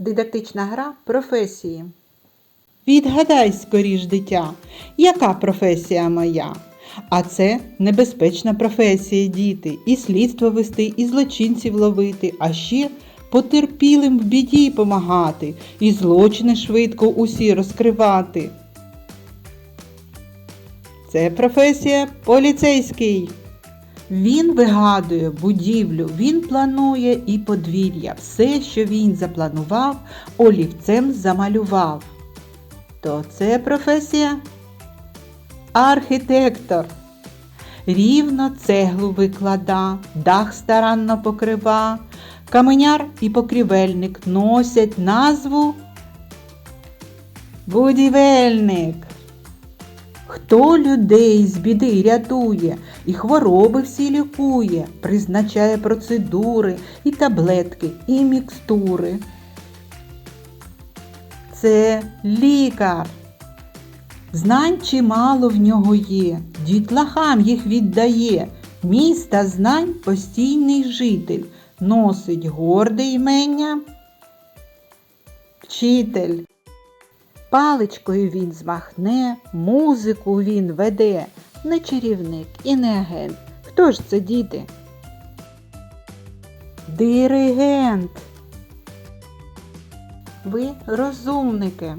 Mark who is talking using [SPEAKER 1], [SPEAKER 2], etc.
[SPEAKER 1] Дидактична гра професії.
[SPEAKER 2] Відгадай скоріш, дитя, яка професія моя? А це небезпечна професія, діти, і слідство вести, і злочинців ловити, а ще потерпілим в біді помагати, і злочини швидко усі розкривати. Це професія поліцейський. Він вигадує будівлю, він планує і подвір'я. Все, що він запланував, олівцем замалював. То це професія архітектор. Рівно цеглу виклада, дах старанно покрива, каменяр і покрівельник носять назву будівельник. Хто людей з біди рятує і хвороби всі лікує, призначає процедури і таблетки, і мікстури. Це лікар. Знань чимало в нього є, дітлахам їх віддає. Міста знань постійний житель, носить горде імення. Вчитель.
[SPEAKER 1] Паличкою він змахне, музику він веде. Не чарівник і не агент. Хто ж це діти?
[SPEAKER 2] Диригент.
[SPEAKER 1] Ви розумники.